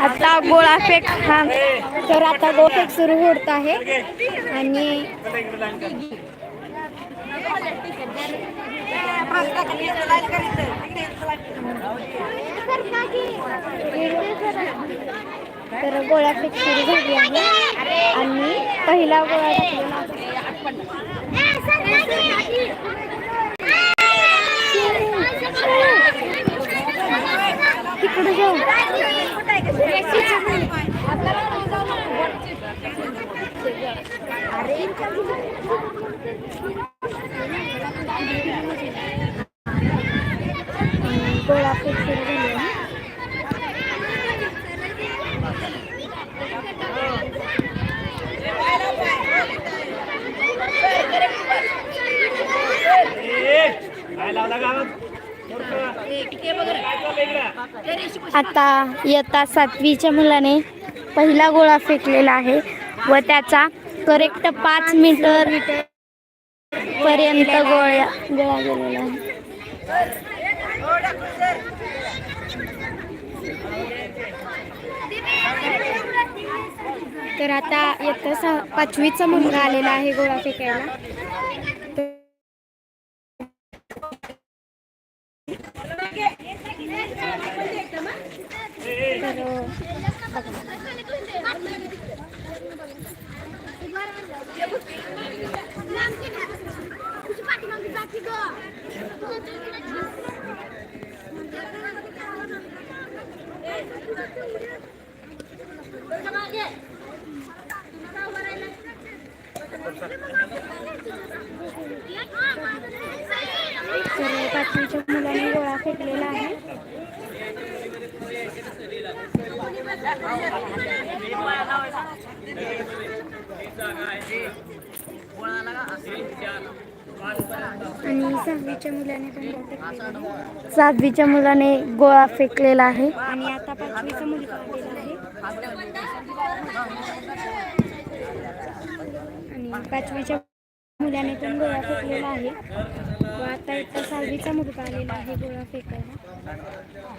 आता गोळा फेक हा. तर आता गोळा फेक सुरू होत आहे. आणि तर गोळा फेक सुरू झाली आहे आणि पहिला गोळा तिकडे जाऊ. अरे फेक सुरू झाली आहे काय लावला गावात आता इयत्ता सातवीच्या मुलाने पहिला गोळा फेकलेला आहे व त्याचा करेक्ट पाच मीटर पर्यंत गोळा गोळा गेलेला आहे. तर आता इयत्ता सहा पाचवीचा मुलगा आलेला आहे गोळा फेकायला. तर तर पाचवीच्या मुलाने गोळा फेकलेला आहे आणि सहावीच्या मुलाने पण गोळा सहावीच्या मुलाने गोळा फेकलेला आहे. आणि आता पाचवीचा मुलगा आलेला आहे. आणि पाचवीच्या मुलाने पण गोळा फेकलेला आहे. व आता इथं सहावीचा मुलगा आलेला आहे गोळा फेकायला.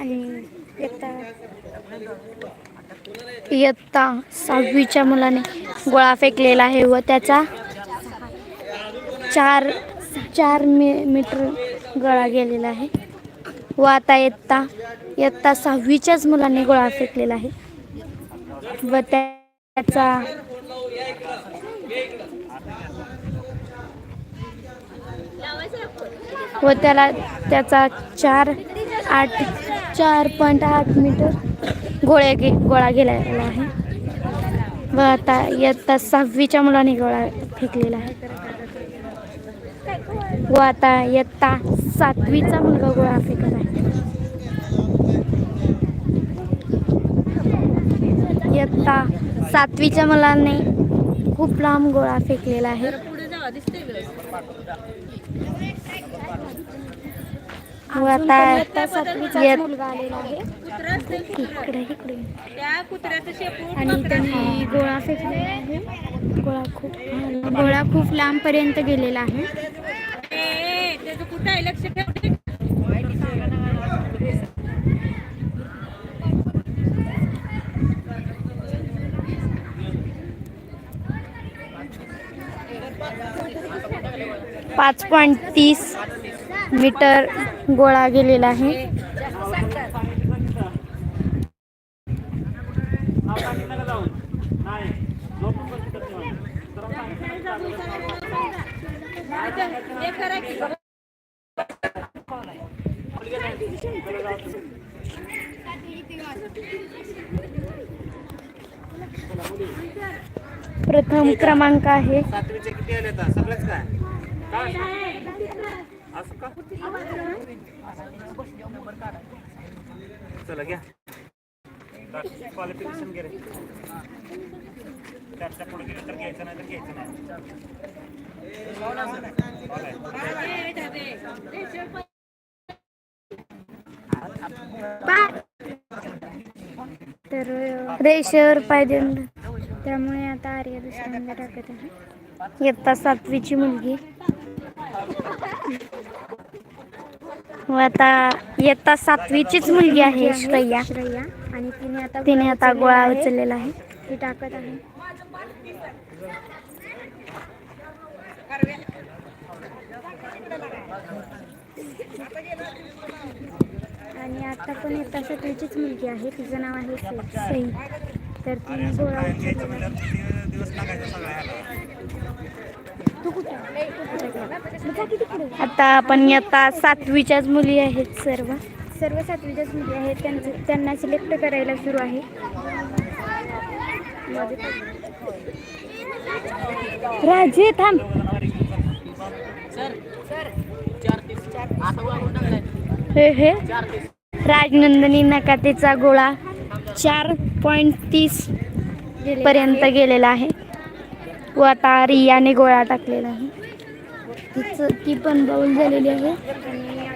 आणि इयत्ता सहावीच्या मुलाने गोळा फेकलेला आहे व त्याचा चार चार मी मीटर गळा गेलेला आहे. व आता इयत्ता इयत्ता सहावीच्याच मुलाने गोळा फेकलेला आहे. व त्याचा व त्याला त्याचा चार आठ चार पॉईंट आठ मीटर गोळ्या गे गोळा गेलेला आहे. व आता इयत्ता सहावीच्या मुलाने गोळा फेकलेला आहे. व आता इयत्ता सातवीचा मुलगा गोळा फेकत आहे. इयत्ता सातवीच्या मुलाने खूप लांब गोळा फेकलेला आहे. आता इकडे आणि त्यांनी गोळा फेकलेला आहे. गोळा खूप गोळा खूप लांबपर्यंत गेलेला आहे. पाच पॉईंट तीस मीटर गोळा गेलेला आहे. प्रथम क्रमांक आहे. सातवीचे किती आले आता? सगळंच काय? असं का? चला घ्या. क्वालिफिकेशन घे त्याच्या पुढे गेलं तर घ्यायचं नाही तर घ्यायचं नाही. तर रेषेवर पाहिजे त्यामुळे आता आर्य दुसऱ्यांदा टाकत आहे. इयत्ता सातवीची मुलगी. व आता इयत्ता सातवीचीच मुलगी आहे श्रेया. श्रेया आणि तिने आता तिने आता गोळा उचललेला आहे. ती टाकत आहे आणि आता पण इयत्ता सातवीचीच मुलगी आहे. तिचं नाव आहे सई सई तर तिने गोळा उचललेला आहे दिवस टाकायचा सगळ्या आता आपण आता सातवीच्याच मुली आहेत सर्व. सर्व सातवीच्याच मुली आहेत. त्यांचं त्यांना सिलेक्ट करायला सुरू आहे. राजे थांब. हे हे. राजनंदिनी नकातेचा गोळा चार पॉईंट तीस पर्यंत गेलेला आहे. व आता रियाने गोळा टाकलेला आहे तिचं ती पण बाउल झालेली आहे.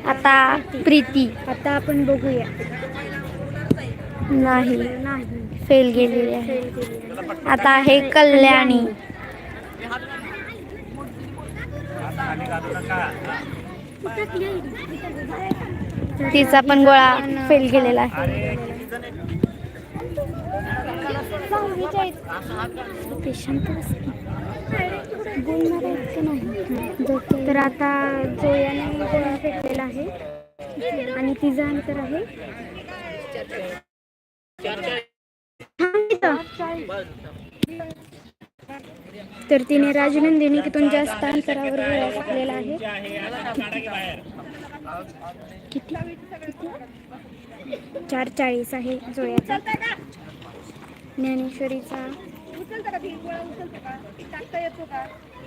आता प्रीती. आता आपण बघूया. नाही नाही. फेल गेलेली आहे. आता आहे कल्याणी. तिचा पण गोळा फेल गेलेला आहे. ते शांत नाही तर आता जोयाने गोळा फेकलेला आहे. आणि तिचा अंतर आहे. थांब तर तिने राजनंदिनी तिथून जास्त अंतरावर गोळा टाकलेला आहे. किती? किती? चार चाळीस आहे जोयाचा. ज्ञानेश्वरीचा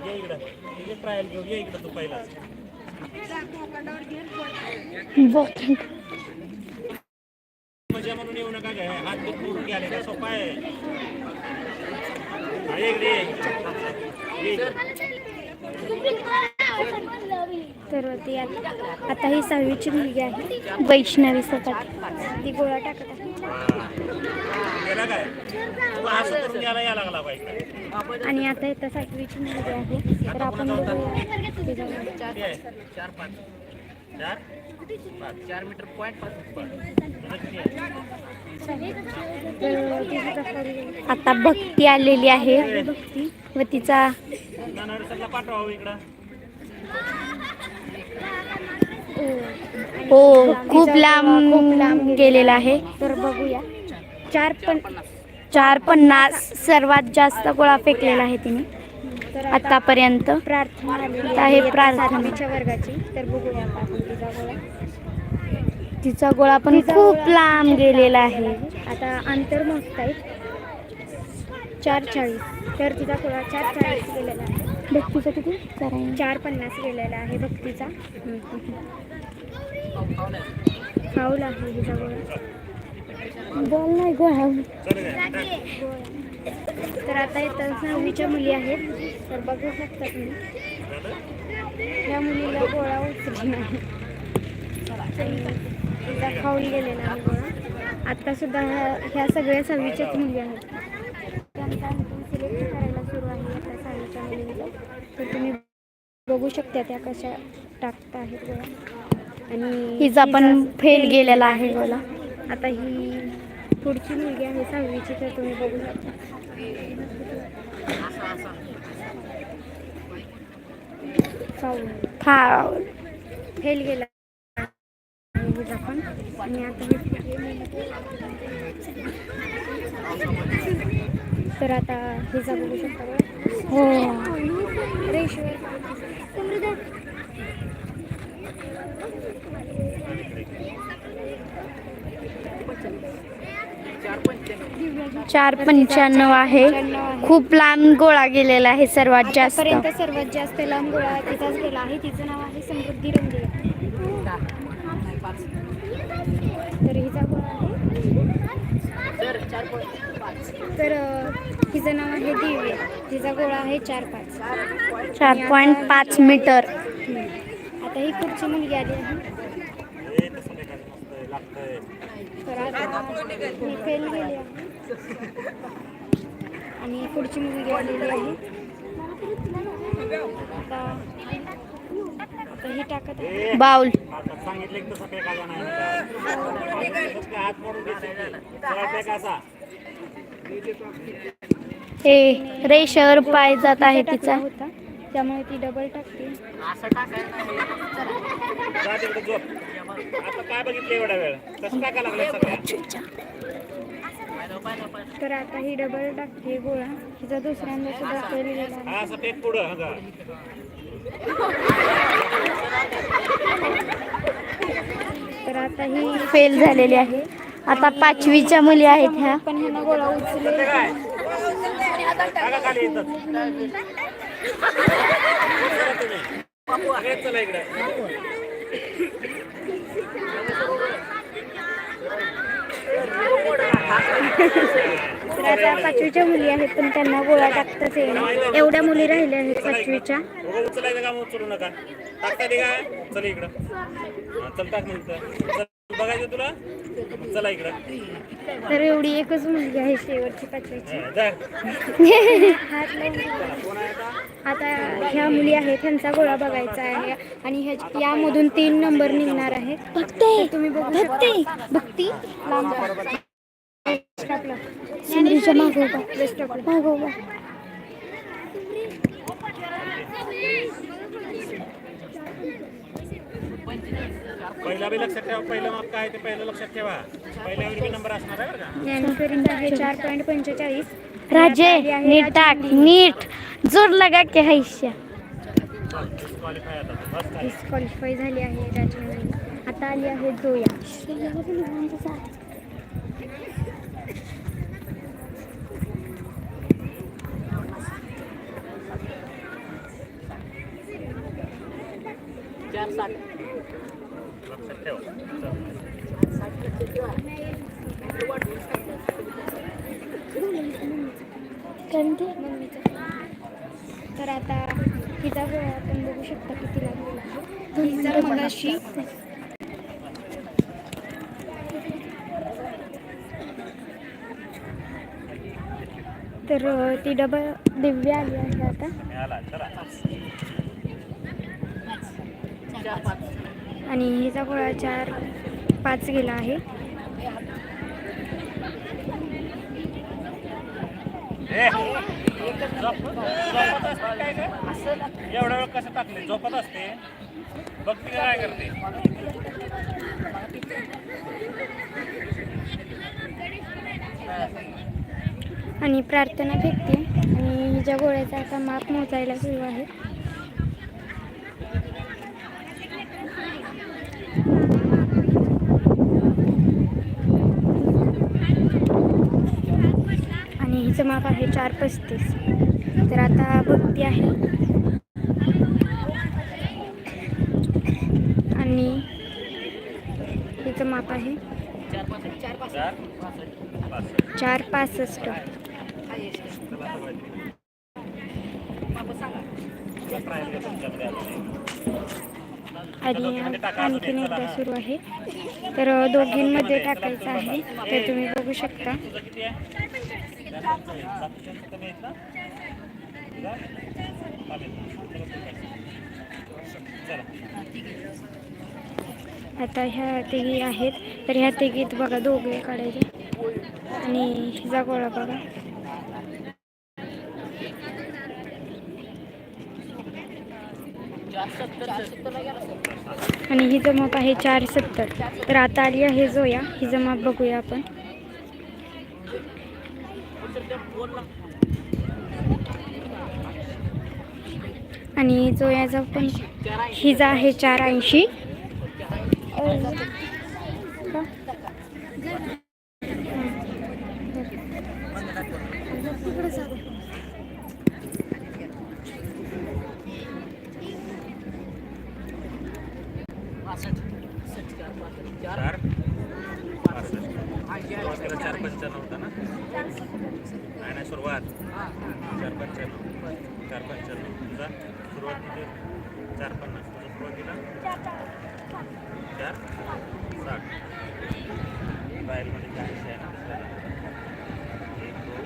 ये इकडं. तुझे ट्रायल घेऊ ये इकडं तू पहिला. बॉटल मजा म्हणून येऊ नका काय हात दूर करून घ्याले का सोपा आहे. हा, ये इकडे ये. ये इकडे. तर ती आता आता ही सहावीची मुलगी आहे. वैष्णवी सपाट ती गोळा टाकत आहे. आणि आता इथं सातवीची मुलगी आहे. तर आपण चार पाच चार चार मीटर पॉईंट पाच आता भक्ती आलेली आहे. भक्ती व तिचा पाठवा इकडं हो खूप लांब खूप लांब गेलेला आहे. तर बघूया. चार पण चार पन्नास सर्वात जास्त गोळा फेकलेला आहे तिने. आतापर्यंत. प्रार्थना आहे. प्रार्थनेच्या वर्गाची. तर बघूया तिचा गोळा. तिचा गोळा पण खूप लांब गेलेला आहे. आता अंतर मोजता चार चाळीस तर तिचा गोळा चार चाळीस गेलेला आहे. भक्तीचा किती? चार पन्नास गेलेला आहे भक्तीचा फाऊल आहे तिचा गोळा बॉल नाही गोळा तर आता इथं सहावीच्या मुली आहेत. तर बघू शकता तुम्ही ह्या मुलीला गोळा उचलला नाही तिचा खाऊन गेलेला आहे गोळा. आता सुद्धा ह्या ह्या सगळ्या सहावीच्याच मुली आहेत. त्यांचा अंतिम सिलेक्ट करायला सुरू आहे आता सहावीच्या मुलींचं तर तुम्ही बघू शकता त्या कशा टाकत आहेत गोळा. आणि हिचा पण फेल गेलेला आहे गोळा आता ही पुढची मुलगी आहे सहावीची तर तुम्ही बघू शकता. फेल गेला हिचा पण. आणि आता हे- तर आता हिचा बघू शकता. हो. रेशवर चार पंच्याण्णव आहे. खूप लांब गोळा गेलेला आहे सर्वात जास्त. पर्यंत सर्वात जास्त लांब गोळा तिचाच गेला आहे. तिचं नाव आहे समृद्धी रंगे तर हिचा गोळा आहे. तर हिचं नाव आहे दिव्य तिचा गोळा आहे चार पाच. चार पॉईंट पाच मीटर. आता ही पुढची मुलगी आली आहे. फेल गेली आणि पुढची मुलगी आलेली आहे. आता आता ही टाकत बाउल. सांगितलं नाही. हे रेषेवर पाय जात आहे तिचा. होता त्यामुळे ती डबल टाकते. जा तिकडे झोप. आता काय बघितलं एवढा वेळ? कसं टाका लागलं सगळ्या. तर आता ही डबल टाकते गोळा. हिचा दुसऱ्यांदा सुद्धा फेल गेला. हा असं पुढं हा. तर आता ही फेल झालेली आहे. आता पाचवीच्या मुली आहेत ह्या. पण ह्यांना गोळा उचले तर आता पाचवीच्या मुली आहेत पण त्यांना गोळा टाकताच येईल एवढ्या मुली राहिल्या आहेत पाचवीच्या उचलायचं काम उचलू नका. टाकता ते काय चल इकडं. चल टाक म्हणतं बघायचं तुला? चला इकडं. तर एवढी एकच मुलगी आहे शेवटची पाचवीची. हा, आता ह्या मुली आहेत त्यांचा गोळा बघायचा आहे. आणि ह्या यामधून तीन नंबर निघणार आहेत. बघते. तुम्ही बघू शकता. भक्ती लांब आपला सिंधूच्या मागं उभा. पहिला बी लक्षात ठेवा पहिलं माप काय ते पहिलं लक्षात ठेवा. पहिल्यावर बी नंबर असणार आहे बरं का. ज्ञानेश्वरींचा आहे चार पॉईंट पंचेचाळीस. राजे नीट टाक नीट. ज़ोर लगा के हैश्या डिस्क्वालिफाय आता बस काय. डिस्क्वालिफाय झाली आहे राजनंदिनी आता आली आहे जोया. लक्षात ठेवा कोणती मम्मीचा तर आता हिचा गोळा आपण बघू शकता किती लागलेला आहे हिचा मगाशी तर अ, ती डबल दिव्या आली आहे आता मिळाला चला आणि हिचा गोळा चार पाच गेला आहे? एवढा वेळ कसं टाकले झोपत असते. बघते काय करते. आणि प्रार्थना फेकते. आणि हिच्या गोळ्याचा आता माप मोजायला सुरू आहे. आणि हिचं माप आहे चार पस्तीस. तर आता बघती आहे. आणि हिचं माप आहे. चार पासष्ट. आणि आणखीन एकदा सुरू आहे. तर दोघींमध्ये टाकायचं आहे. ते तुम्ही बघू शकता. आता ह्या तिघी आहेत. तर ह्या तिघीत बघा दोघे काढायचे. आणि हिचा गोळा बघा. आणि हिचं माप आहे चार सत्तर. तर आता आली आहे जोया. हिचं माप बघूया आपण. आणि जो याचा पण हिजा आहे चार. ऐंशी चार पासष्ट. पंच्याण्णव होता ना? सुरुवात. चार पंच्याण्णव चार पंच्याण्णव तुझा सुरुवात किती? चार पन्नास. तुझा सुरुवातीला चार? साठ. बाहेरमध्ये काय आहे? ना एक दोन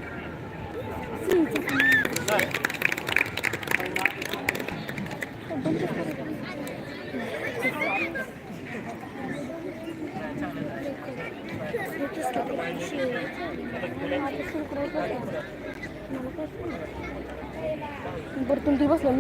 तीन साठ. बरं तुम्ही बसलो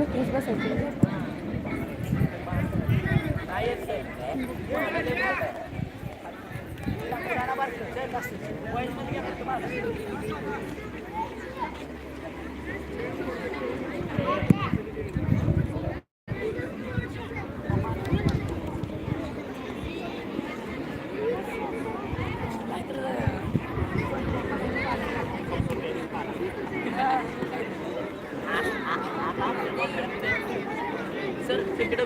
सर तिकडं